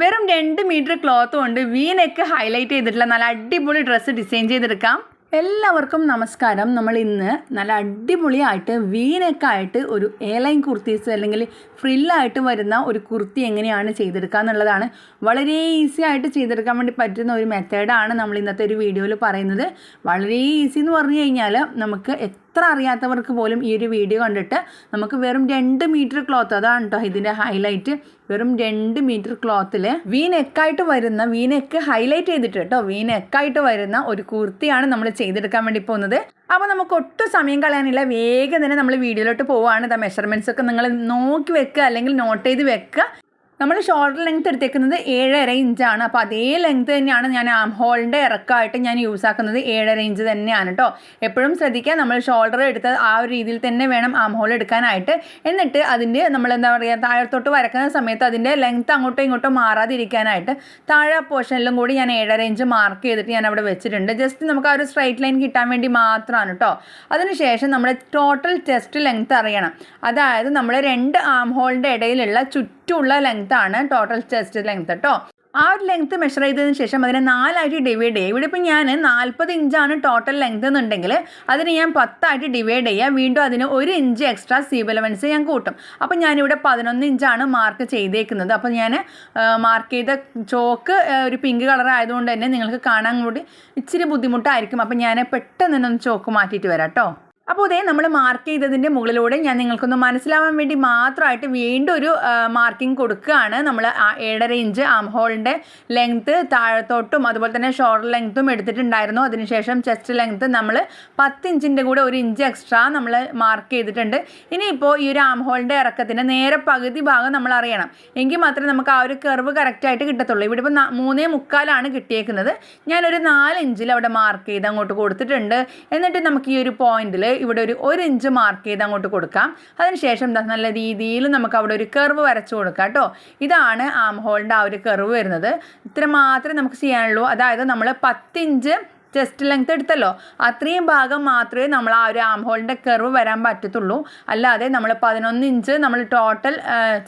വെറും രണ്ട് metre cloth കൊണ്ട് വി നെക്ക് ഹൈലൈറ്റ് ചെയ്തിട്ടുള്ള നല്ല അടിപൊളി ഡ്രസ്സ് ഡിസൈൻ ചെയ്തെടുക്കാം. എല്ലാവർക്കും നമസ്കാരം. നമ്മൾ ഇന്ന് നല്ല അടിപൊളിയായിട്ട് വി നെക്കായിട്ട് ഒരു എയർലൈൻ കുർത്തീസ് അല്ലെങ്കിൽ ഫ്രില്ലായിട്ട് വരുന്ന ഒരു കുർത്തി എങ്ങനെയാണ് ചെയ്തെടുക്കുക എന്നുള്ളതാണ് വളരെ ഈസി ആയിട്ട് ചെയ്തെടുക്കാൻ വേണ്ടി പറ്റുന്ന ഒരു മെത്തേഡാണ് നമ്മൾ ഇന്നത്തെ ഒരു വീഡിയോയിൽ പറയുന്നത്. വളരെ ഈസി എന്ന് പറഞ്ഞു കഴിഞ്ഞാൽ നമുക്ക് എത്ര അറിയാത്തവർക്ക് പോലും ഈ ഒരു വീഡിയോ കണ്ടിട്ട് നമുക്ക് വെറും രണ്ട് മീറ്റർ ക്ലോത്ത് അതാണ് കേട്ടോ ഇതിന്റെ ഹൈലൈറ്റ് വെറും രണ്ട് മീറ്റർ ക്ലോത്തിൽ വി നെക്കായിട്ട് വരുന്ന വീ നെക്ക് ഹൈലൈറ്റ് ചെയ്തിട്ട് കേട്ടോ വി നെക്കായിട്ട് വരുന്ന ഒരു കുർത്തിയാണ് നമ്മൾ ചെയ്തെടുക്കാൻ വേണ്ടി പോകുന്നത്. അപ്പോൾ നമുക്ക് ഒട്ടും സമയം കളയാനില്ല. വേഗം തന്നെ നമ്മൾ വീഡിയോയിലോട്ട് പോവുകയാണ് മെഷർമെന്റ്സ് ഒക്കെ നിങ്ങൾ നോക്കി വെക്കുക അല്ലെങ്കിൽ നോട്ട് ചെയ്ത് വെക്കുക. നമ്മൾ ഷോൾഡർ ലെങ്ത് എടുത്തേക്കുന്നത് ഏഴര ഇഞ്ചാണ് അപ്പോൾ അതേ ലെങ്ത് തന്നെയാണ് ഞാൻ ആം ഹോളിന്റെ ഇറക്കമായിട്ട് ഞാൻ യൂസ് ആക്കുന്നത് ഏഴര ഇഞ്ച് തന്നെയാണ് കേട്ടോ എപ്പോഴും ശ്രദ്ധിക്കുക നമ്മൾ ഷോൾഡർ എടുത്ത ആ ഒരു രീതിയിൽ തന്നെ വേണം ആം ഹോൾ എടുക്കാനായിട്ട്. എന്നിട്ട് അതിന്റെ നമ്മൾ എന്താ പറയുക താഴത്തോട്ട് വരക്കുന്ന സമയത്ത് അതിന്റെ ലെങ്ത് അങ്ങോട്ടോ ഇങ്ങോട്ടോ മാറാതിരിക്കാനായിട്ട് താഴെ പോർഷനിലും കൂടി ഞാൻ ഏഴര ഇഞ്ച് മാർക്ക് ചെയ്തിട്ട് ഞാൻ അവിടെ വെച്ചിട്ടുണ്ട്. ജസ്റ്റ് നമുക്ക് ആ ഒരു സ്ട്രൈറ്റ് ലൈൻ കിട്ടാൻ വേണ്ടി മാത്രമാണ് കേട്ടോ അതിനുശേഷം നമ്മുടെ ടോട്ടൽ ചെസ്റ്റ് ലെങ്ത് അറിയണം. അതായത് നമ്മൾ രണ്ട് ആം ഹോളിന്റെ ഇടയിലുള്ള ചുറ്റുമുള്ള ലെങ്ത് ആണ് ടോട്ടൽ ചെസ്റ്റ് ലെങ്ത് കേട്ടോ ആ ഒരു ലെങ്ത് മെഷർ ചെയ്തതിന് ശേഷം അതിനെ നാലായിട്ട് ഡിവൈഡ് ചെയ്യുക. ഇവിടെ ഇപ്പോൾ ഞാൻ നാൽപ്പത് ഇഞ്ചാണ് ടോട്ടൽ ലെങ്ത് എന്നുണ്ടെങ്കിൽ അതിന് ഞാൻ പത്തായിട്ട് ഡിവൈഡ് ചെയ്യുക. വീണ്ടും അതിന് ഒരു ഇഞ്ച് എക്സ്ട്രാ സീബ് എലവൻസ് ഞാൻ കൂട്ടും. അപ്പോൾ ഞാനിവിടെ പതിനൊന്ന് ഇഞ്ചാണ് മാർക്ക് ചെയ്തേക്കുന്നത്. അപ്പോൾ ഞാൻ മാർക്ക് ചെയ്ത ചോക്ക് ഒരു പിങ്ക് കളർ ആയതുകൊണ്ട് തന്നെ നിങ്ങൾക്ക് കാണാൻ കൂടി ഇച്ചിരി ബുദ്ധിമുട്ടായിരിക്കും. അപ്പോൾ ഞാൻ പെട്ടെന്ന് തന്നെ ഒന്ന് ചോക്ക് മാറ്റിയിട്ട് വരാം കേട്ടോ അപ്പോൾ ഇതേ നമ്മൾ മാർക്ക് ചെയ്തതിന്റെ മുകളിലൂടെ ഞാൻ നിങ്ങൾക്കൊന്ന് മനസ്സിലാവാൻ വേണ്ടി മാത്രമായിട്ട് വീണ്ടും ഒരു മാർക്കിംഗ് കൊടുക്കുകയാണ്. നമ്മൾ ഏഴര ഇഞ്ച് ആം ഹോളിന്റെ ലെങ്ത്ത് താഴത്തോട്ടും അതുപോലെ തന്നെ ഷോർട്ട് ലെങ്ത്തും എടുത്തിട്ടുണ്ടായിരുന്നു. അതിനുശേഷം ചെസ്റ്റ് ലെങ്ത്ത് നമ്മൾ പത്ത് ഇഞ്ചിന്റെ കൂടെ ഒരു ഇഞ്ച് എക്സ്ട്രാ നമ്മൾ മാർക്ക് ചെയ്തിട്ടുണ്ട്. ഇനിയിപ്പോൾ ഈ ഒരു ആം ഹോളിന്റെ ഇറക്കത്തിന്റെ നേരെ പകുതി ഭാഗം നമ്മൾ അറിയണം. എങ്കിൽ മാത്രമേ നമുക്ക് ആ ഒരു കർവ് കറക്റ്റായിട്ട് കിട്ടത്തുള്ളൂ. ഇവിടെ ഇപ്പോൾ മൂന്നേ മുക്കാലാണ് കിട്ടിയേക്കുന്നത്. ഞാനൊരു നാല് ഇഞ്ചിൽ അവിടെ മാർക്ക് ചെയ്ത് അങ്ങോട്ട് കൊടുത്തിട്ടുണ്ട്. എന്നിട്ട് നമുക്ക് ഈ ഒരു പോയിന്റിൽ ഇവിടെ ഒരു ഒരു ഇഞ്ച് മാർക്ക് ചെയ്ത് അങ്ങോട്ട് കൊടുക്കാം. അതിനുശേഷം എന്താ നല്ല രീതിയിൽ നമുക്ക് അവിടെ ഒരു കർവ് വരച്ചു കൊടുക്കാം കേട്ടോ. ഇതാണ് ആം ഹോളിന്റെ ആ ഒരു കർവ് വരുന്നത്. ഇത്ര മാത്രമേ നമുക്ക് ചെയ്യാനുള്ളൂ. അതായത് നമ്മൾ പത്തിഞ്ച് ചെസ്റ്റ് ലെങ്ത് എടുത്തല്ലോ. അത്രയും ഭാഗം മാത്രമേ നമ്മൾ ആ ഒരു ആം ഹോളിന്റെ കർവ് വരാൻ പറ്റത്തുള്ളൂ. അല്ലാതെ നമ്മൾ പതിനൊന്ന് ഇഞ്ച് നമ്മൾ ടോട്ടൽ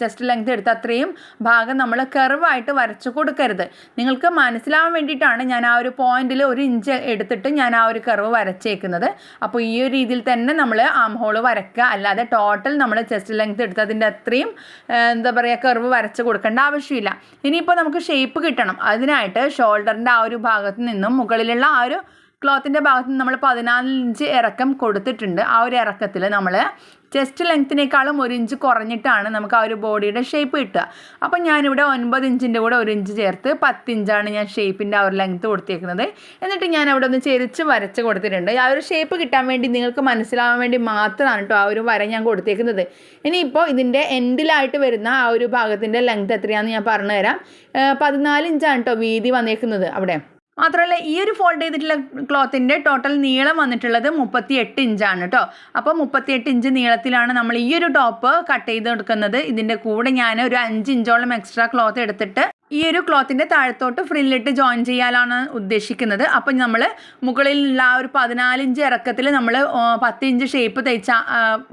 ചെസ്റ്റ് ലെങ്ത് എടുത്ത് അത്രയും ഭാഗം നമ്മൾ കർവായിട്ട് വരച്ച് കൊടുക്കരുത്. നിങ്ങൾക്ക് മനസ്സിലാവാൻ വേണ്ടിയിട്ടാണ് ഞാൻ ആ ഒരു പോയിന്റിൽ ഒരു ഇഞ്ച് എടുത്തിട്ട് ഞാൻ ആ ഒരു കർവ് വരച്ചേക്കുന്നത്. അപ്പോൾ ഈ ഒരു രീതിയിൽ തന്നെ നമ്മൾ ആം ഹോൾ വരയ്ക്കുക അല്ലാതെ ടോട്ടൽ നമ്മൾ ചെസ്റ്റ് ലെങ്ത് എടുത്ത് അതിന്റെ അത്രയും എന്താ പറയുക കർവ് വരച്ച് കൊടുക്കേണ്ട ആവശ്യമില്ല. ഇനിയിപ്പോൾ നമുക്ക് ഷേപ്പ് കിട്ടണം. അതിനായിട്ട് ഷോൾഡറിന്റെ ആ ഒരു ഭാഗത്ത് നിന്നും മുകളിലുള്ള ആ ഒരു ക്ലോത്തിന്റെ ഭാഗത്ത് നിന്ന് നമ്മൾ പതിനാല് ഇഞ്ച് ഇറക്കം കൊടുത്തിട്ടുണ്ട്. ആ ഒരു ഇറക്കത്തിൽ നമ്മൾ ചെസ്റ്റ് ലെങ്ത്തിനേക്കാളും ഒരു ഇഞ്ച് കുറഞ്ഞിട്ടാണ് നമുക്ക് ആ ഒരു ബോഡിയുടെ ഷേപ്പ് കിട്ടുക. അപ്പം ഞാനിവിടെ ഒൻപത് ഇഞ്ചിന്റെ കൂടെ ഒരു ഇഞ്ച് ചേർത്ത് പത്ത് ഇഞ്ചാണ് ഞാൻ ഷേപ്പിന്റെ ആ ഒരു ലെങ്ത്ത് കൊടുത്തേക്കുന്നത്. എന്നിട്ട് ഞാൻ അവിടെ ഒന്ന് ചെരിച്ച് വരച്ച് കൊടുത്തിട്ടുണ്ട്. ആ ഒരു ഷേപ്പ് കിട്ടാൻ വേണ്ടി നിങ്ങൾക്ക് മനസ്സിലാവാൻ വേണ്ടി മാത്രമാണ് കേട്ടോ ആ ഒരു വര ഞാൻ കൊടുത്തേക്കുന്നത്. ഇനിയിപ്പോൾ ഇതിന്റെ എൻഡിലായിട്ട് വരുന്ന ആ ഒരു ഭാഗത്തിന്റെ ലെങ്ത്ത് എത്രയാണെന്ന് ഞാൻ പറഞ്ഞുതരാം. പതിനാല് ഇഞ്ചാണ് കേട്ടോ വീതി വന്നേക്കുന്നത് അവിടെ. മാത്രമല്ല ഈ ഒരു ഫോൾഡ് ചെയ്തിട്ടുള്ള ക്ലോത്തിന്റെ ടോട്ടൽ നീളം വന്നിട്ടുള്ളത് മുപ്പത്തി എട്ട് ഇഞ്ചാണ് കേട്ടോ അപ്പോൾ മുപ്പത്തിയെട്ട് ഇഞ്ച് നീളത്തിലാണ് നമ്മൾ ഈ ഒരു ടോപ്പ് കട്ട് ചെയ്ത് എടുക്കുന്നത് ഇതിന്റെ കൂടെ ഞാൻ ഒരു അഞ്ച് ഇഞ്ചോളം എക്സ്ട്രാ ക്ലോത്ത് എടുത്തിട്ട് ഈ ഒരു ക്ലോത്തിന്റെ താഴത്തോട്ട് ഫ്രില്ലിട്ട് ജോയിൻ ചെയ്യാനാണ് ഉദ്ദേശിക്കുന്നത്. അപ്പം നമ്മൾ മുകളിലുള്ള ആ ഒരു പതിനാലിഞ്ച് ഇറക്കത്തിൽ നമ്മൾ പത്ത് ഇഞ്ച് ഷേപ്പ് തയ്ച്ച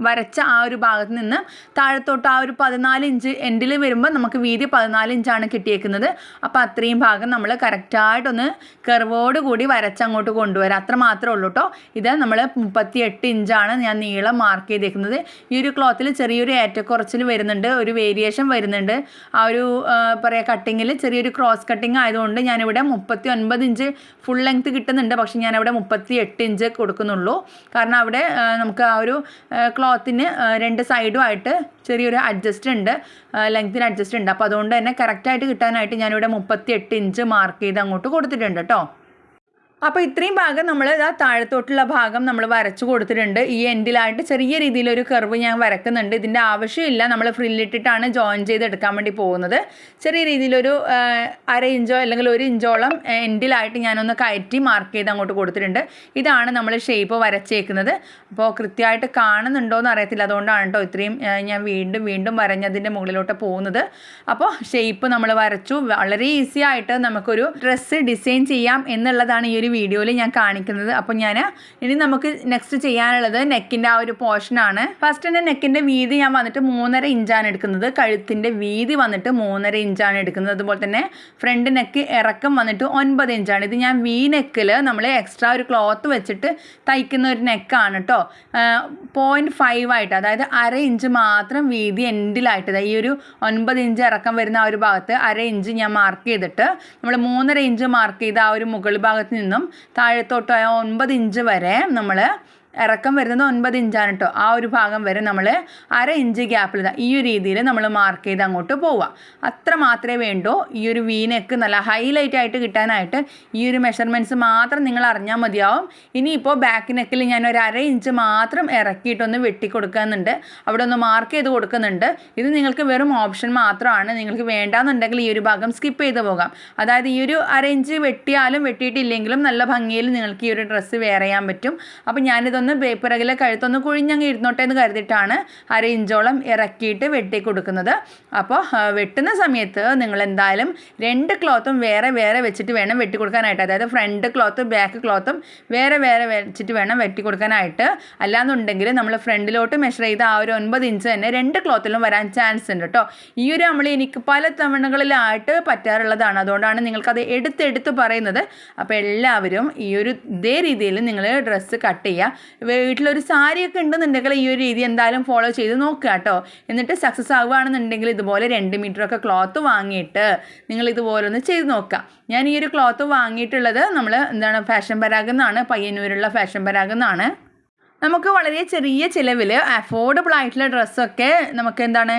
വരച്ച ആ ഒരു ഭാഗത്ത് നിന്ന് താഴത്തോട്ട് ആ ഒരു പതിനാല് ഇഞ്ച് എൻഡിൽ വരുമ്പോൾ നമുക്ക് വീതി പതിനാല് ഇഞ്ചാണ് കിട്ടിയേക്കുന്നത്. അപ്പോൾ അത്രയും ഭാഗം നമ്മൾ കറക്റ്റായിട്ടൊന്ന് കർവോട് കൂടി വരച്ചങ്ങോട്ട് കൊണ്ടുവരാം. അത്ര മാത്രമേ ഉള്ളൂ കേട്ടോ ഇത് നമ്മൾ മുപ്പത്തി എട്ട് ഇഞ്ചാണ് ഞാൻ നീളം മാർക്ക് ചെയ്തേക്കുന്നത്. ഈ ഒരു ക്ലോത്തിൽ ചെറിയൊരു ഏറ്റക്കുറച്ചിൽ വരുന്നുണ്ട് ഒരു വേരിയേഷൻ വരുന്നുണ്ട്. ആ ഒരു പറയുക കട്ടിങ്ങിൽ ചെറിയൊരു ക്രോസ് കട്ടിങ് ആയതുകൊണ്ട് ഞാനിവിടെ മുപ്പത്തി ഒൻപത് ഇഞ്ച് ഫുൾ ലെങ്ത് കിട്ടുന്നുണ്ട്. പക്ഷെ ഞാനവിടെ മുപ്പത്തി എട്ട് ഇഞ്ച് കൊടുക്കുന്നുള്ളൂ. കാരണം അവിടെ നമുക്ക് ആ ഒരു ക്ലോത്തിന് രണ്ട് സൈഡും ആയിട്ട് ചെറിയൊരു അഡ്ജസ്റ്റ് ഉണ്ട്. ലെങ്ത്തിന് അഡ്ജസ്റ്റ് ഉണ്ട്. അപ്പോൾ അതുകൊണ്ട് തന്നെ കറക്റ്റായിട്ട് കിട്ടാനായിട്ട് ഞാനിവിടെ മുപ്പത്തി എട്ട് ഇഞ്ച് മാർക്ക് ചെയ്ത് അങ്ങോട്ട് കൊടുത്തിട്ടുണ്ട് കേട്ടോ. അപ്പോൾ ഇത്രയും ഭാഗം നമ്മൾ ആ താഴത്തോട്ടുള്ള ഭാഗം നമ്മൾ വരച്ചു കൊടുത്തിട്ടുണ്ട്. ഈ എൻഡിലായിട്ട് ചെറിയ രീതിയിലൊരു കർവ് ഞാൻ വരക്കുന്നുണ്ട്. ഇതിന്റെ ആവശ്യമില്ല. നമ്മൾ ഫ്രില്ലിട്ടിട്ടാണ് ജോയിൻ ചെയ്തെടുക്കാൻ വേണ്ടി പോകുന്നത്. ചെറിയ രീതിയിലൊരു അര ഇഞ്ചോ അല്ലെങ്കിൽ ഒരു ഇഞ്ചോളം എൻഡിലായിട്ട് ഞാനൊന്ന് കയറ്റി മാർക്ക് ചെയ്ത് അങ്ങോട്ട് കൊടുത്തിട്ടുണ്ട്. ഇതാണ് നമ്മൾ ഷേപ്പ് വരച്ചേക്കുന്നത്. അപ്പോൾ കൃത്യമായിട്ട് കാണുന്നുണ്ടോ എന്ന് അറിയത്തില്ല. അതുകൊണ്ടാണ് കേട്ടോ ഇത്രയും ഞാൻ വീണ്ടും വീണ്ടും വരഞ്ഞതിന്റെ മുകളിലോട്ട് പോകുന്നത്. അപ്പോൾ ഷേപ്പ് നമ്മൾ വരച്ചു. വളരെ ഈസി ആയിട്ട് നമുക്കൊരു ഡ്രസ്സ് ഡിസൈൻ ചെയ്യാം എന്നുള്ളതാണ് ഈ ഒരു വീഡിയോയിൽ ഞാൻ കാണിക്കുന്നത്. അപ്പോൾ ഞാൻ ഇനി നമുക്ക് നെക്സ്റ്റ് ചെയ്യാനുള്ളത് നെക്കിന്റെ ആ ഒരു പോർഷനാണ് ഫസ്റ്റ് തന്നെ നെക്കിന്റെ വീതി ഞാൻ വന്നിട്ട് മൂന്നര ഇഞ്ചാണ് എടുക്കുന്നത്. കഴുത്തിന്റെ വീതി വന്നിട്ട് മൂന്നര ഇഞ്ചാണ് എടുക്കുന്നത്. അതുപോലെ തന്നെ ഫ്രണ്ട് നെക്ക് ഇറക്കം വന്നിട്ട് ഒൻപത് ഇഞ്ചാണ്. ഇത് ഞാൻ വി നെക്കിൽ നമ്മൾ എക്സ്ട്രാ ഒരു ക്ലോത്ത് വെച്ചിട്ട് തയ്ക്കുന്ന ഒരു നെക്കാണ് കേട്ടോ പോയിന്റ് ഫൈവ് ആയിട്ട് അതായത് അര ഇഞ്ച് മാത്രം വീതി എൻഡിലായിട്ട് ഈ ഒരു ഒൻപത് ഇഞ്ച് ഇറക്കം വരുന്ന ആ ഒരു ഭാഗത്ത് അര ഇഞ്ച് ഞാൻ മാർക്ക് ചെയ്തിട്ട് നമ്മൾ മൂന്നര ഇഞ്ച് മാർക്ക് ചെയ്ത ആ ഒരു മുകൾ ഭാഗത്ത് നിന്നും താഴത്തോട്ട് ഒൻപത് ഇഞ്ച് വരെ നമ്മൾ ഇറക്കം വരുന്നത് ഒൻപത് ഇഞ്ചാണ് കേട്ടോ ആ ഒരു ഭാഗം വരെ നമ്മൾ അര ഇഞ്ച് ഗ്യാപ്പിൽ ഈ ഒരു രീതിയിൽ നമ്മൾ മാർക്ക് ചെയ്ത് അങ്ങോട്ട് പോവുക. അത്ര മാത്രമേ വേണ്ടൂ. ഈ ഒരു വീനക്ക് നല്ല ഹൈലൈറ്റ് ആയിട്ട് കിട്ടാനായിട്ട് ഈ ഒരു മെഷർമെന്റ്സ് മാത്രം നിങ്ങൾ അറിഞ്ഞാൽ മതിയാവും. ഇനിയിപ്പോൾ ബാക്ക് നെക്കിൽ ഞാൻ ഒരു അര ഇഞ്ച് മാത്രം ഇറക്കിയിട്ടൊന്ന് വെട്ടി കൊടുക്കുന്നുണ്ട് അവിടെ ഒന്ന് മാർക്ക് ചെയ്ത് കൊടുക്കുന്നുണ്ട്. ഇത് നിങ്ങൾക്ക് വെറും ഓപ്ഷൻ മാത്രമാണ്. നിങ്ങൾക്ക് വേണ്ടാന്നുണ്ടെങ്കിൽ ഈ ഒരു ഭാഗം സ്കിപ്പ് ചെയ്ത് പോകാം. അതായത് ഈ ഒരു അര ഇഞ്ച് വെട്ടിയാലും വെട്ടിയിട്ടില്ലെങ്കിലും നല്ല ഭംഗിയിൽ നിങ്ങൾക്ക് ഈ ഒരു ഡ്രസ്സ് വെയർ ചെയ്യാൻ പറ്റും. അപ്പോൾ ഞാനിത് ഒന്ന് പേപ്പറകിലെ കഴുത്തൊന്ന് കുഴിഞ്ഞങ്ങ് ഇരുന്നോട്ടെ എന്ന് കരുതിയിട്ടാണ് അര ഇഞ്ചോളം ഇറക്കിയിട്ട് വെട്ടി കൊടുക്കുന്നത്. അപ്പോൾ വെട്ടുന്ന സമയത്ത് നിങ്ങൾ എന്തായാലും രണ്ട് ക്ലോത്തും വേറെ വേറെ വെച്ചിട്ട് വേണം വെട്ടി കൊടുക്കാനായിട്ട്. അതായത് ഫ്രണ്ട് ക്ലോത്തും ബാക്ക് ക്ലോത്തും വേറെ വേറെ വെച്ചിട്ട് വേണം വെട്ടി കൊടുക്കാനായിട്ട്. അല്ലാന്നുണ്ടെങ്കിൽ നമ്മൾ ഫ്രണ്ടിലോട്ട് മെഷർ ചെയ്ത ആ ഒരു ഒൻപത് ഇഞ്ച് തന്നെ രണ്ട് ക്ലോത്തിലും വരാൻ ചാൻസ് ഉണ്ട് കേട്ടോ ഈ ഒരു നമ്മൾ എനിക്ക് പല തവണകളിലായിട്ട് പറ്റാറുള്ളതാണ്. അതുകൊണ്ടാണ് നിങ്ങൾക്കത് എടുത്തെടുത്ത് പറയുന്നത്. അപ്പോൾ എല്ലാവരും ഈ ഒരു ഇതേ രീതിയിൽ നിങ്ങൾ ഡ്രസ്സ് കട്ട് ചെയ്യുക. വീട്ടിലൊരു സാരിയൊക്കെ ഉണ്ടെന്നുണ്ടെങ്കിൽ ഈ ഒരു രീതി എന്തായാലും ഫോളോ ചെയ്ത് നോക്കുക കേട്ടോ. എന്നിട്ട് സക്സസ് ആവുകയാണെന്നുണ്ടെങ്കിൽ ഇതുപോലെ രണ്ട് മീറ്ററൊക്കെ ക്ലോത്ത് വാങ്ങിയിട്ട് നിങ്ങൾ ഇതുപോലെ ഒന്ന് ചെയ്ത് നോക്കുക. ഞാൻ ഈ ഒരു ക്ലോത്ത് വാങ്ങിയിട്ടുള്ളത് നമ്മൾ എന്താണ് ഫാഷൻ പരാഗം എന്നാണ് പയ്യന്നൂരുള്ള ഫാഷൻ പരാഗം എന്നാണ്. നമുക്ക് വളരെ ചെറിയ ചിലവിൽ അഫോർഡബിൾ ആയിട്ടുള്ള ഡ്രസ്സൊക്കെ നമുക്ക് എന്താണ്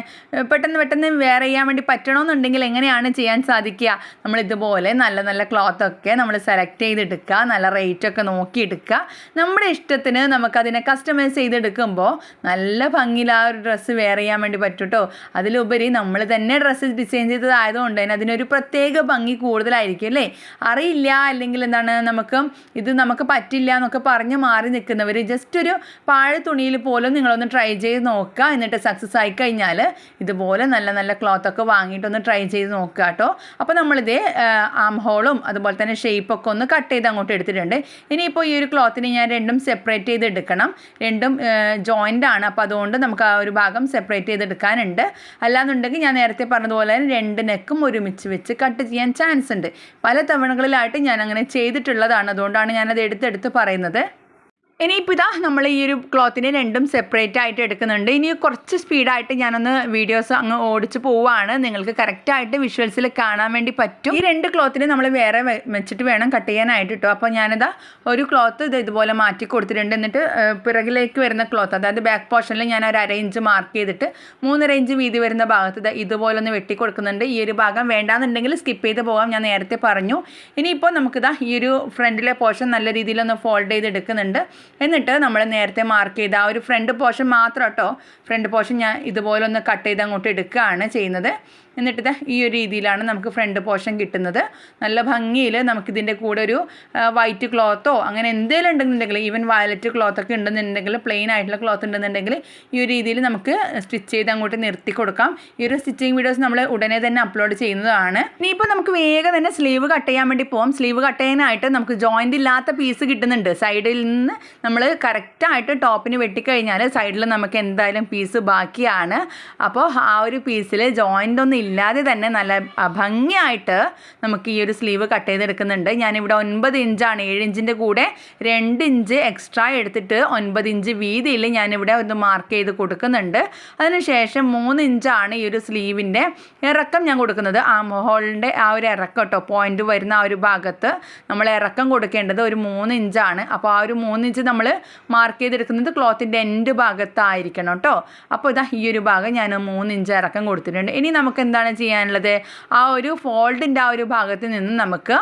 പെട്ടെന്ന് പെട്ടെന്ന് വെയർ ചെയ്യാൻ വേണ്ടി പറ്റണമെന്നുണ്ടെങ്കിൽ എങ്ങനെയാണ് ചെയ്യാൻ സാധിക്കുക? നമ്മൾ ഇതുപോലെ നല്ല നല്ല ക്ലോത്തൊക്കെ നമ്മൾ സെലക്ട് ചെയ്തെടുക്കുക നല്ല റേറ്റൊക്കെ നോക്കിയെടുക്കുക. നമ്മുടെ ഇഷ്ടത്തിന് നമുക്കതിനെ കസ്റ്റമൈസ് ചെയ്തെടുക്കുമ്പോൾ നല്ല ഭംഗിയിൽ ആ ഒരു ഡ്രസ്സ് വെയർ ചെയ്യാൻ വേണ്ടി പറ്റൂട്ടോ അതിലുപരി നമ്മൾ തന്നെ ഡ്രസ്സ് ഡിസൈൻ ചെയ്തതായതുകൊണ്ട് തന്നെ അതിനൊരു പ്രത്യേക ഭംഗി കൂടുതലായിരിക്കും അല്ലേ? അറിയില്ല അല്ലെങ്കിൽ എന്താണ് നമുക്ക് ഇത് നമുക്ക് പറ്റില്ല എന്നൊക്കെ പറഞ്ഞ് മാറി നിൽക്കുന്നവർ ജസ്റ്റ് ഒരു പാഴ് തുണിയിൽ പോലും നിങ്ങളൊന്ന് ട്രൈ ചെയ്ത് നോക്കുക. എന്നിട്ട് സക്സസ് ആയി കഴിഞ്ഞാൽ ഇതുപോലെ നല്ല നല്ല ക്ലോത്ത് ക്ലോത്തൊക്കെ വാങ്ങിയിട്ടൊന്ന് ട്രൈ ചെയ്ത് നോക്കുക കേട്ടോ. അപ്പോൾ നമ്മളിത് ആം ഹോളും അതുപോലെ തന്നെ ഷേപ്പൊക്കെ ഒന്ന് കട്ട് ചെയ്ത് അങ്ങോട്ട് എടുത്തിട്ടുണ്ട്. ഇനിയിപ്പോൾ ഈ ഒരു ക്ലോത്തിനെ ഞാൻ രണ്ടും സെപ്പറേറ്റ് ചെയ്ത് എടുക്കണം. രണ്ടും ജോയിന്റ് ആണ്. അപ്പോൾ അതുകൊണ്ട് നമുക്ക് ആ ഒരു ഭാഗം സെപ്പറേറ്റ് ചെയ്തെടുക്കാനുണ്ട് അല്ലാന്നുണ്ടെങ്കിൽ ഞാൻ നേരത്തെ പറഞ്ഞതുപോലെ രണ്ട് നെക്കും ഒരുമിച്ച് വെച്ച് കട്ട് ചെയ്യാൻ ചാൻസ് ഉണ്ട്. പല തവണകളിലായിട്ട് ഞാൻ അങ്ങനെ ചെയ്തിട്ടുള്ളതാണ്. അതുകൊണ്ടാണ് ഞാനത് എടുത്തെടുത്ത് പറയുന്നത്. ഇനിയിപ്പോൾ ഇതാ നമ്മൾ ഈ ഒരു ക്ലോത്തിനെ രണ്ടും സെപ്പറേറ്റ് ആയിട്ട് എടുക്കുന്നുണ്ട്. ഇനി കുറച്ച് സ്പീഡായിട്ട് ഞാനൊന്ന് വീഡിയോസ് അങ്ങ് ഓടിച്ച് പോവുകയാണ് നിങ്ങൾക്ക് കറക്റ്റായിട്ട് വിഷ്വൽസിൽ കാണാൻ വേണ്ടി പറ്റും. ഈ രണ്ട് ക്ലോത്തിനെ നമ്മൾ വേറെ വെച്ചിട്ട് വേണം കട്ട് ചെയ്യാനായിട്ട് കേട്ടോ അപ്പോൾ ഞാനിതാ ഒരു ക്ലോത്ത് ഇത് ഇതുപോലെ മാറ്റി കൊടുത്തിട്ടുണ്ട്. എന്നിട്ട് പിറകിലേക്ക് വരുന്ന ക്ലോത്ത് അതായത് ബാക്ക് പോർഷനിൽ ഞാൻ ഒരു അര ഇഞ്ച് മാർക്ക് ചെയ്തിട്ട് മൂന്നര ഇഞ്ച് വീതി വരുന്ന ഭാഗത്ത് ഇതുപോലെ ഒന്ന് വെട്ടി കൊടുക്കുന്നുണ്ട്. ഈ ഒരു ഭാഗം വേണ്ടാന്നുണ്ടെങ്കിൽ സ്കിപ്പ് ചെയ്ത് പോകാം. ഞാൻ നേരത്തെ പറഞ്ഞു. ഇനിയിപ്പോൾ നമുക്കിതാ ഈ ഒരു ഫ്രണ്ടിലെ പോർഷൻ നല്ല രീതിയിലൊന്ന് ഫോൾഡ് ചെയ്ത് എടുക്കുന്നുണ്ട് എന്നിട്ട് നമ്മൾ നേരത്തെ മാർക്ക് ചെയ്ത ആ ഒരു ഫ്രണ്ട് പോർഷൻ മാത്രം കേട്ടോ ഫ്രണ്ട് പോർഷൻ ഞാൻ ഇതുപോലെ ഒന്ന് കട്ട് ചെയ്ത് അങ്ങോട്ട് എടുക്കുകയാണ് ചെയ്യുന്നത്. എന്നിട്ട് ഈ ഒരു രീതിയിലാണ് നമുക്ക് ഫ്രണ്ട് പോർഷൻ കിട്ടുന്നത്. നല്ല ഭംഗിയിൽ നമുക്കിതിന്റെ കൂടെ ഒരു വൈറ്റ് ക്ലോത്തോ അങ്ങനെ എന്തെങ്കിലും ഉണ്ടെന്നുണ്ടെങ്കിൽ ഈവൻ വയലറ്റ് ക്ലോത്തൊക്കെ ഉണ്ടെന്നുണ്ടെങ്കിൽ പ്ലെയിൻ ആയിട്ടുള്ള ക്ലോത്ത് ഉണ്ടെന്നുണ്ടെങ്കിൽ ഈ ഒരു രീതിയിൽ നമുക്ക് സ്റ്റിച്ച് ചെയ്ത് അങ്ങോട്ട് നിർത്തി കൊടുക്കാം. ഈ ഒരു സ്റ്റിച്ചിങ് വീഡിയോസ് നമ്മൾ ഉടനെ തന്നെ അപ്ലോഡ് ചെയ്യുന്നതാണ്. ഇനിയിപ്പോൾ നമുക്ക് വേഗം തന്നെ സ്ലീവ് കട്ട് ചെയ്യാൻ വേണ്ടി പോകും സ്ലീവ് കട്ട് ചെയ്യാനായിട്ട് നമുക്ക് ജോയിന്റ് ഇല്ലാത്ത പീസ് കിട്ടുന്നുണ്ട്. സൈഡിൽ നിന്ന് നമ്മൾ കറക്റ്റായിട്ട് ടോപ്പിന് വെട്ടിക്കഴിഞ്ഞാൽ സൈഡിൽ നമുക്ക് എന്തായാലും പീസ് ബാക്കിയാണ്. അപ്പോൾ ആ ഒരു പീസിൽ ജോയിന്റ് ഒന്നും ഇല്ലാതെ തന്നെ നല്ല ഭംഗിയായിട്ട് നമുക്ക് ഈ ഒരു സ്ലീവ് കട്ട് ചെയ്തെടുക്കുന്നുണ്ട്. ഞാനിവിടെ ഒൻപത് ഇഞ്ചാണ്. ഏഴ് ഇഞ്ചിന്റെ കൂടെ രണ്ട് ഇഞ്ച് എക്സ്ട്രാ എടുത്തിട്ട് ഒൻപത് ഇഞ്ച് വീതിയിൽ ഞാനിവിടെ ഒന്ന് മാർക്ക് ചെയ്ത് കൊടുക്കുന്നുണ്ട്. അതിനുശേഷം മൂന്ന് ഇഞ്ചാണ് ഈ ഒരു സ്ലീവിന്റെ ഇറക്കം ഞാൻ കൊടുക്കുന്നത്. ആ മോഹോളിന്റെ ആ ഒരു ഇറക്കം കേട്ടോ പോയിന്റ് വരുന്ന ആ ഒരു ഭാഗത്ത് നമ്മൾ ഇറക്കം കൊടുക്കേണ്ടത് ഒരു മൂന്ന് ഇഞ്ചാണ്. അപ്പോൾ ആ ഒരു മൂന്ന് ഇഞ്ച് നമ്മൾ മാർക്ക് ചെയ്തെടുക്കുന്നത് ക്ലോത്തിന്റെ എൻഡ് ഭാഗത്തായിരിക്കണം കേട്ടോ. അപ്പോൾ ഇതാ ഈ ഒരു ഭാഗം ഞാൻ മൂന്ന് ഇഞ്ച് ഇറക്കം കൊടുത്തിട്ടുണ്ട്. ഇനി നമുക്ക് എന്താണ് ചെയ്യാനുള്ളത്? ആ ഒരു ഫോൾഡിന്റെ ആ ഒരു ഭാഗത്ത് നിന്ന് നമുക്ക്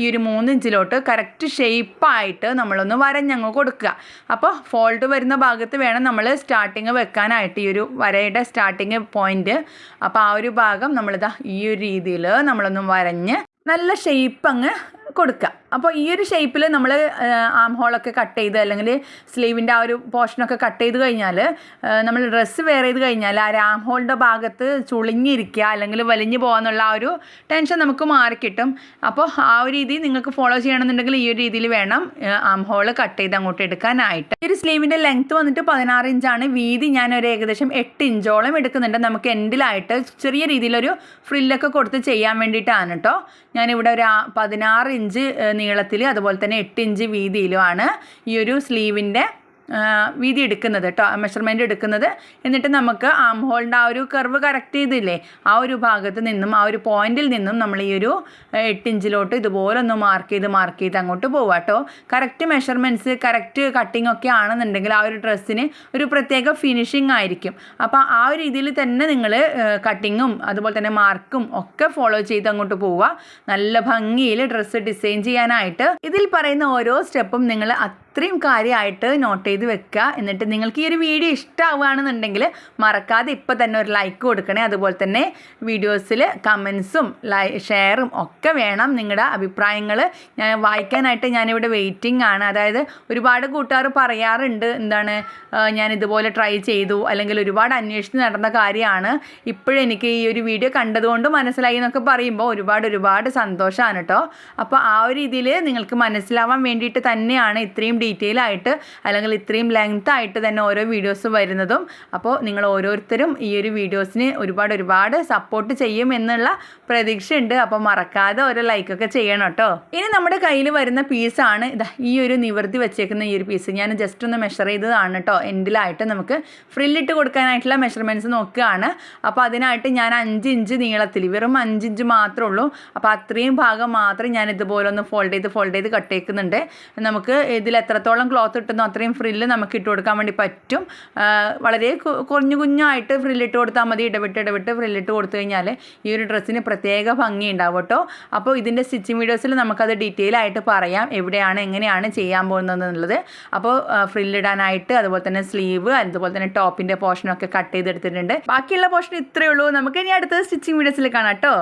ഈ ഒരു മൂന്ന് ഇഞ്ചിലോട്ട് കറക്റ്റ് ഷേപ്പായിട്ട് നമ്മളൊന്ന് വരഞ്ഞങ്ങ് കൊടുക്കുക. അപ്പോൾ ഫോൾഡ് വരുന്ന ഭാഗത്ത് വേണം നമ്മൾ സ്റ്റാർട്ടിങ് വെക്കാനായിട്ട് ഈ ഒരു വരയുടെ സ്റ്റാർട്ടിങ് പോയിന്റ് അപ്പോൾ ആ ഒരു ഭാഗം നമ്മളിതാ ഈ ഒരു രീതിയിൽ നമ്മളൊന്ന് വരഞ്ഞ് നല്ല ഷേപ്പ് അങ്ങ് കൊടുക്കുക. അപ്പോൾ ഈ ഒരു ഷേപ്പിൽ നമ്മൾ ആം ഹോളൊക്കെ കട്ട് ചെയ്ത് അല്ലെങ്കിൽ സ്ലീവിന്റെ ആ ഒരു പോർഷനൊക്കെ കട്ട് ചെയ്ത് കഴിഞ്ഞാൽ നമ്മൾ ഡ്രസ്സ് വെയർ ചെയ്ത് കഴിഞ്ഞാൽ ആ ആം ഹോളിന്റെ ഭാഗത്ത് ചുളിഞ്ഞിരിക്കുക അല്ലെങ്കിൽ വലിഞ്ഞു പോകാന്നുള്ള ആ ഒരു ടെൻഷൻ നമുക്ക് മാറിക്കിട്ടും അപ്പോൾ ആ ഒരു രീതി നിങ്ങൾക്ക് ഫോളോ ചെയ്യണമെന്നുണ്ടെങ്കിൽ ഈ ഒരു രീതിയിൽ വേണം ആം ഹോൾ കട്ട് ചെയ്ത് അങ്ങോട്ട് എടുക്കാനായിട്ട്. ഈ ഒരു സ്ലീവിന്റെ ലെങ്ത്ത് വന്നിട്ട് പതിനാറ് ഇഞ്ചാണ് വീതി ഞാൻ ഒരു ഏകദേശം എട്ട് ഇഞ്ചോളം എടുക്കുന്നുണ്ട്. നമുക്ക് എൻഡിലായിട്ട് ചെറിയ രീതിയിലൊരു ഫ്രില്ലൊക്കെ കൊടുത്ത് ചെയ്യാൻ വേണ്ടിയിട്ടാണ് കേട്ടോ ഞാനിവിടെ ഒരു പതിനാറ് ഇഞ്ച് നീളത്തിൽ അതുപോലെ തന്നെ എട്ട് ഇഞ്ച് വീതിയിലുമാണ് ഈ ഒരു സ്ലീവിന്റെ വീതി എടുക്കുന്നത് കേട്ടോ മെഷർമെന്റ് എടുക്കുന്നത്. എന്നിട്ട് നമുക്ക് ആം ഹോളിന്റെ ആ ഒരു കർവ് കറക്റ്റ് ചെയ്തില്ലേ ആ ഒരു ഭാഗത്ത് നിന്നും ആ ഒരു പോയിന്റിൽ നിന്നും നമ്മൾ ഈ ഒരു എട്ട് ഇഞ്ചിലോട്ട് ഇതുപോലെ ഒന്ന് മാർക്ക് ചെയ്ത് മാർക്ക് ചെയ്ത് അങ്ങോട്ട് പോവുക കേട്ടോ കറക്റ്റ് മെഷർമെന്റ്സ് കറക്റ്റ് കട്ടിംഗ് ഒക്കെ ആണെന്നുണ്ടെങ്കിൽ ആ ഒരു ഡ്രസ്സിന് ഒരു പ്രത്യേക ഫിനിഷിംഗ് ആയിരിക്കും. അപ്പോൾ ആ ഒരു രീതിയിൽ തന്നെ നിങ്ങൾ കട്ടിങ്ങും അതുപോലെ തന്നെ മാർക്കും ഒക്കെ ഫോളോ ചെയ്ത് അങ്ങോട്ട് പോവുക നല്ല ഭംഗിയിൽ ഡ്രസ്സ് ഡിസൈൻ ചെയ്യാനായിട്ട് ഇതിൽ പറയുന്ന ഓരോ സ്റ്റെപ്പും നിങ്ങൾ അത്രയും കാര്യമായിട്ട് നോട്ട് ചെയ്ത് വെക്കുക. എന്നിട്ട് നിങ്ങൾക്ക് ഈ ഒരു വീഡിയോ ഇഷ്ടമാവുകയാണെന്നുണ്ടെങ്കിൽ മറക്കാതെ ഇപ്പോൾ തന്നെ ഒരു ലൈക്ക് കൊടുക്കണേ. അതുപോലെ തന്നെ വീഡിയോസിൽ കമൻസും ലൈ ഷെയറും ഒക്കെ വേണം നിങ്ങളുടെ അഭിപ്രായങ്ങൾ ഞാൻ വായിക്കാനായിട്ട് ഞാനിവിടെ വെയിറ്റിംഗ് ആണ്. അതായത് ഒരുപാട് കൂട്ടുകാർ പറയാറുണ്ട് എന്താണ് ഞാൻ ഇതുപോലെ ട്രൈ ചെയ്തു. അല്ലെങ്കിൽ ഒരുപാട് അന്വേഷിച്ച് നടന്ന കാര്യമാണ്. ഇപ്പോഴെനിക്ക് ഈ ഒരു വീഡിയോ കണ്ടതുകൊണ്ട് മനസ്സിലായി എന്നൊക്കെ പറയുമ്പോൾ ഒരുപാട് ഒരുപാട് സന്തോഷമാണ് കേട്ടോ അപ്പോൾ ആ ഒരു രീതിയിൽ നിങ്ങൾക്ക് മനസ്സിലാവാൻ വേണ്ടിയിട്ട് തന്നെയാണ് ഇത്രയും ഡീറ്റെയിൽ ആയിട്ട് അല്ലെങ്കിൽ ഇത്രയും ലെങ്ത് ആയിട്ട് തന്നെ ഓരോ വീഡിയോസ് വരുന്നതും അപ്പോൾ നിങ്ങൾ ഓരോരുത്തരും ഈ ഒരു വീഡിയോസിന് ഒരുപാട് ഒരുപാട് സപ്പോർട്ട് ചെയ്യും എന്നുള്ള പ്രതീക്ഷയുണ്ട്. അപ്പോൾ മറക്കാതെ ഒരു ലൈക്കൊക്കെ ചെയ്യണം കേട്ടോ. ഇനി നമ്മുടെ കയ്യിൽ വരുന്ന പീസാണ് ഇതാ ഈ ഒരു നിവർത്തി വെച്ചേക്കുന്ന ഈ ഒരു പീസ് ഞാൻ ജസ്റ്റ് ഒന്ന് മെഷർ ചെയ്തതാണ് കേട്ടോ. എൻഡിലായിട്ട് നമുക്ക് ഫ്രില്ലിട്ട് കൊടുക്കാനായിട്ടുള്ള മെഷർമെന്റ്സ് നോക്കുകയാണ്. അപ്പോൾ അതിനായിട്ട് ഞാൻ അഞ്ച് ഇഞ്ച് നീളത്തിൽ വെറും അഞ്ച് ഇഞ്ച് മാത്രമേ ഉള്ളൂ. അപ്പോൾ അത്രയും ഭാഗം മാത്രം ഞാൻ ഇതുപോലെ ഒന്ന് ഫോൾഡ് ചെയ്ത് ഫോൾഡ് ചെയ്ത് കട്ട് ചെയ്യുന്നുണ്ട് നമുക്ക് ഇതിൽ എത്രത്തോളം ക്ലോത്ത് ഇട്ടുന്നോ അത്രയും ഫ്രില്ല് നമുക്ക് ഇട്ട് കൊടുക്കാൻ വേണ്ടി പറ്റും. വളരെ കുഞ്ഞു കുഞ്ഞായിട്ട് ഫ്രില്ലിട്ട് കൊടുത്താൽ മതി. ഇടവിട്ട് ഇടവിട്ട് ഫ്രില്ലിട്ട് കൊടുത്തു കഴിഞ്ഞാൽ ഈ ഒരു ഡ്രസ്സിന് പ്രത്യേക ഭംഗി ഉണ്ടാവും കേട്ടോ. അപ്പോൾ ഇതിന്റെ സ്റ്റിച്ചിങ് വീഡിയോസിൽ നമുക്കത് ഡീറ്റെയിൽ ആയിട്ട് പറയാം. എവിടെയാണ് എങ്ങനെയാണ് ചെയ്യാൻ പോകുന്നത് എന്നുള്ളത് അപ്പോൾ ഫ്രില്ലിടാനായിട്ട് അതുപോലെ തന്നെ സ്ലീവ് അതുപോലെ തന്നെ ടോപ്പിന്റെ പോർഷനൊക്കെ കട്ട് ചെയ്തെടുത്തിട്ടുണ്ട്. ബാക്കിയുള്ള പോർഷൻ ഇത്രയേ ഉള്ളൂ. നമുക്ക് ഇനി അടുത്തത് സ്റ്റിച്ചിങ് വീഡിയോസിൽ കാണാം കേട്ടോ.